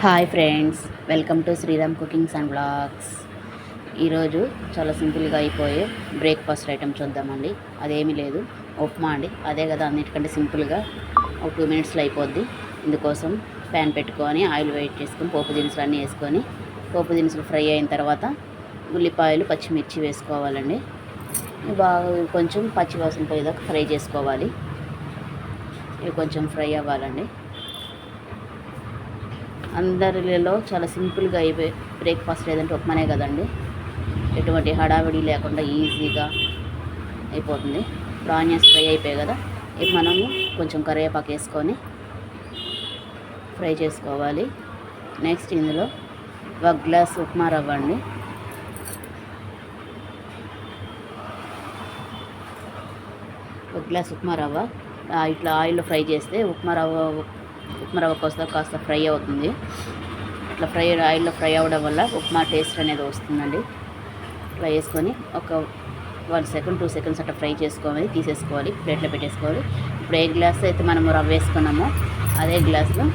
Hi friends welcome to Sriram cookings and blogs ఈరోజు చాలా సింపుల్గా అయిపోయే బ్రేక్ఫాస్ట్ ఐటెం చూద్దామండి. అదేమీ లేదు. ఉప్మా అండి. అదే కదా అన్నిటికంటే సింపుల్గా ఒక టూ మినిట్స్లో అయిపోద్ది. ఇందుకోసం ప్యాన్ పెట్టుకొని ఆయిల్ వెయిట్ చేసుకొని పోపు దినుసులు అన్నీ వేసుకొని పోపు దినుసులు ఫ్రై అయిన తర్వాత ఉల్లిపాయలు పచ్చిమిర్చి వేసుకోవాలండి. బాగా కొంచెం పచ్చివాసన పోయేదాకా ఫ్రై చేసుకోవాలి. ఇవి కొంచెం ఫ్రై అవ్వాలండి. అందరిలో చాలా సింపుల్గా అయిపోయి బ్రేక్ఫాస్ట్ లేదంటే ఉప్మానే కదండి. ఎటువంటి హడావిడి లేకుండా ఈజీగా అయిపోతుంది. ఇప్పుడు ఆనియన్స్ ఫ్రై అయిపోయాయి కదా ఇప్పుడు మనము కొంచెం కరివేపాకు వేసుకొని ఫ్రై చేసుకోవాలి. నెక్స్ట్ ఇందులో ఒక గ్లాస్ ఉప్మా రవ్వ అండి. ఒక గ్లాస్ ఉప్మా రవ్వ. ఇట్లా ఆయిల్లో ఫ్రై చేస్తే ఉప్మా రవ్వ ఉప్మా రవ్వ కాస్త కాస్త ఫ్రై అవుతుంది. ఇట్లా ఫ్రై ఆయిల్లో ఫ్రై అవ్వడం వల్ల ఉప్మా టేస్ట్ అనేది వస్తుందండి. ఇట్లా వేసుకొని ఒక వన్ సెకండ్ టూ సెకండ్స్ అట్లా ఫ్రై చేసుకోవాలి తీసేసుకోవాలి ప్లేట్లో పెట్టేసుకోవాలి. ఇప్పుడు ఏ గ్లాస్ అయితే మనము రవ్వ వేసుకున్నామో అదే గ్లాస్లో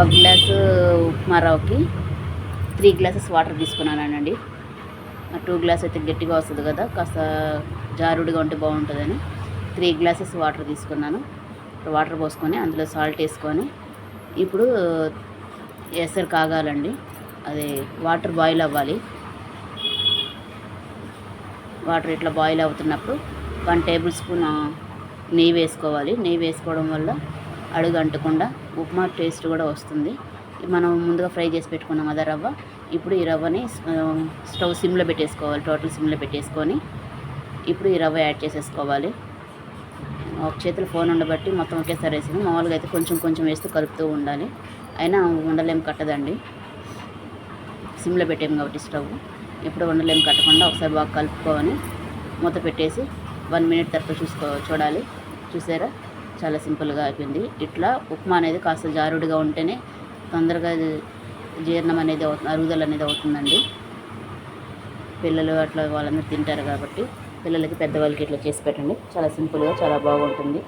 ఒక గ్లాసు ఉప్మా రవ్వకి త్రీ గ్లాసెస్ వాటర్ తీసుకున్నానండి. టూ గ్లాస్ అయితే గట్టిగా వస్తుంది కదా కాస్త జారుడుగా ఉంటే బాగుంటుందని త్రీ గ్లాసెస్ వాటర్ తీసుకున్నాను. వాటర్ పోసుకొని అందులో సాల్ట్ వేసుకొని ఇప్పుడు ఎసరు కాగాలండి. అది వాటర్ బాయిల్ అవ్వాలి. వాటర్ ఇట్లా బాయిల్ అవుతున్నప్పుడు వన్ టేబుల్ స్పూన్ నెయ్యి వేసుకోవాలి. నెయ్యి వేసుకోవడం వల్ల అడుగు అంటకుండా ఉప్మా టేస్ట్ కూడా వస్తుంది. మనం ముందుగా ఫ్రై చేసి పెట్టుకున్నాం కదా రవ్వ. ఇప్పుడు ఈ రవ్వని స్టవ్ సిమ్లో పెట్టేసుకోవాలి. టోటల్ సిమ్లో పెట్టేసుకొని ఇప్పుడు ఈ రవ్వ యాడ్ చేసేసుకోవాలి. ఒక చేతిలో ఫోన్ ఉండబట్టి మొత్తం ఒకేసారి వేసాను మామూలుగా అయితే కొంచెం కొంచెం వేస్తూ కలుపుతూ ఉండాలి. అయినా ఉండలేం కట్టదండి. సిమ్లో పెట్టాము కాబట్టి స్టవ్. ఇప్పుడు ఉండలేం కట్టకుండా ఒకసారి బాగా కలుపుకొని మూత పెట్టేసి వన్ మినిట్ తర్వాత చూసుకో చూడాలి. చూసారా? చాలా సింపుల్గా అయిపోయింది. ఇట్లా ఉప్మా అనేది కాస్త జారుడుగా ఉంటేనే తొందరగా జీర్ణం అనేది అవుతుంది అరుగుదల అనేది అవుతుందండి. పిల్లలు అట్లా వాళ్ళందరూ తింటారు కాబట్టి. పిల్లలకి పెద్దవాళ్ళకి ఇట్లా చేసి పెట్టండి. చాలా సింపుల్గా చాలా బాగుంటుంది.